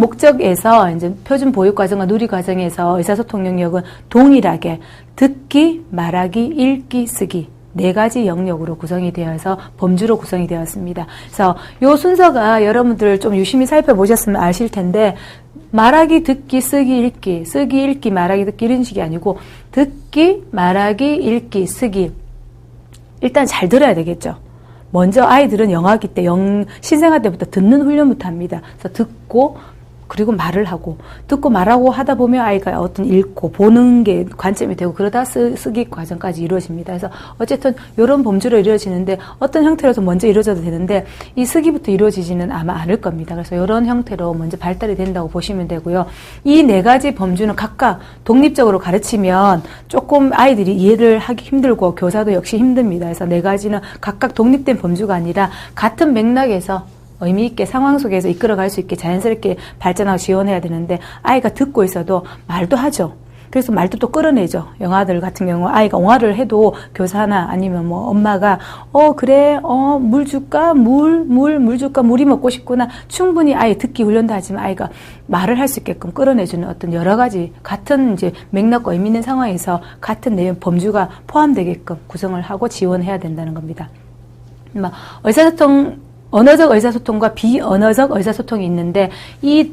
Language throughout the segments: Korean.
목적에서 이제 표준 보육 과정과 누리 과정에서 의사소통 영역은 동일하게 듣기, 말하기, 읽기, 쓰기 네 가지 영역으로 구성이 되어서 범주로 구성이 되었습니다. 그래서 요 순서가 여러분들 좀 유심히 살펴보셨으면 아실 텐데 말하기, 듣기, 쓰기, 읽기, 쓰기, 읽기, 말하기, 듣기 이런 식이 아니고 듣기, 말하기, 읽기, 쓰기 일단 잘 들어야 되겠죠. 먼저 아이들은 영아기 때, 영, 신생아 때부터 듣는 훈련부터 합니다. 그래서 듣고, 그리고 말을 하고, 듣고 말하고 하다 보면 아이가 어떤 읽고, 보는 게 관점이 되고, 그러다 쓰, 쓰기 과정까지 이루어집니다. 그래서 어쨌든 이런 범주로 이루어지는데, 어떤 형태로서 먼저 이루어져도 되는데, 이 쓰기부터 이루어지지는 아마 않을 겁니다. 그래서 이런 형태로 먼저 발달이 된다고 보시면 되고요. 이 네 가지 범주는 각각 독립적으로 가르치면 조금 아이들이 이해를 하기 힘들고, 교사도 역시 힘듭니다. 그래서 네 가지는 각각 독립된 범주가 아니라 같은 맥락에서 의미 있게 상황 속에서 이끌어갈 수 있게 자연스럽게 발전하고 지원해야 되는데 아이가 듣고 있어도 말도 하죠. 그래서 말도 또 끌어내죠. 영아들 같은 경우 아이가 옹알을 해도 교사나 아니면 뭐 엄마가 어 그래 어 물 줄까 물 물 물 줄까 물이 먹고 싶구나 충분히 아이 듣기 훈련도 하지만 아이가 말을 할 수 있게끔 끌어내주는 어떤 여러 가지 같은 이제 맥락과 의미 있는 상황에서 같은 내용 범주가 포함되게끔 구성을 하고 지원해야 된다는 겁니다. 막 의사소통 언어적 의사소통과 비언어적 의사소통이 있는데 이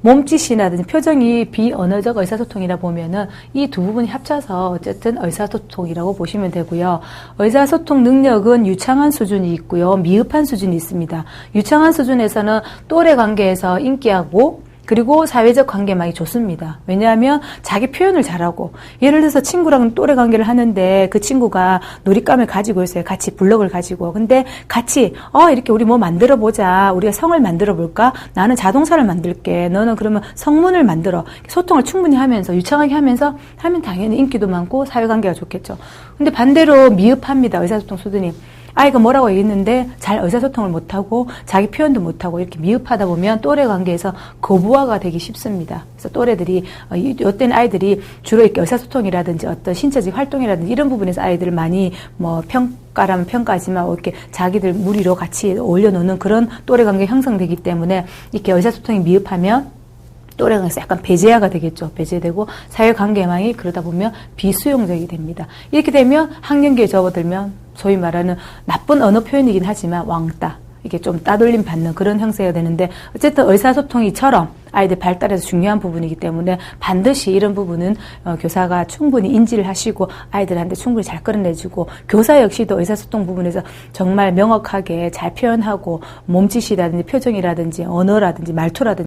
몸짓이라든지 표정이 비언어적 의사소통이라 보면은 이 두 부분이 합쳐서 어쨌든 의사소통이라고 보시면 되고요. 의사소통 능력은 유창한 수준이 있고요. 미흡한 수준이 있습니다. 유창한 수준에서는 또래 관계에서 인기하고 그리고 사회적 관계망이 좋습니다. 왜냐하면 자기 표현을 잘하고 예를 들어서 친구랑 또래 관계를 하는데 그 친구가 놀잇감을 가지고 있어요. 같이 블럭을 가지고. 근데 같이 어 이렇게 우리 뭐 만들어 보자. 우리가 성을 만들어 볼까? 나는 자동차를 만들게. 너는 그러면 성문을 만들어. 소통을 충분히 하면서 유창하게 하면서 하면 당연히 인기도 많고 사회 관계가 좋겠죠. 근데 반대로 미흡합니다. 의사소통 수준이. 아이가 뭐라고 얘기했는데 잘 의사소통을 못하고 자기 표현도 못하고 이렇게 미흡하다 보면 또래 관계에서 거부화가 되기 쉽습니다. 그래서 또래들이 어, 이때는 아이들이 주로 이렇게 의사소통이라든지 어떤 신체적 활동이라든지 이런 부분에서 아이들을 많이 뭐 평가라면 평가하지만 뭐 이렇게 자기들 무리로 같이 올려놓는 그런 또래 관계 형성되기 때문에 이렇게 의사소통이 미흡하면 또래가 약간 배제화가 되겠죠. 배제되고 사회관계망이 그러다 보면 비수용적이 됩니다. 이렇게 되면 학년기에 접어들면 소위 말하는 나쁜 언어 표현이긴 하지만 왕따 이게 좀 따돌림 받는 그런 형태가 되는데 어쨌든 의사소통이처럼 아이들 발달에서 중요한 부분이기 때문에 반드시 이런 부분은 어, 교사가 충분히 인지를 하시고 아이들한테 충분히 잘 끌어내주고 교사 역시도 의사소통 부분에서 정말 명확하게 잘 표현하고 몸짓이라든지 표정이라든지 언어라든지 말투라든지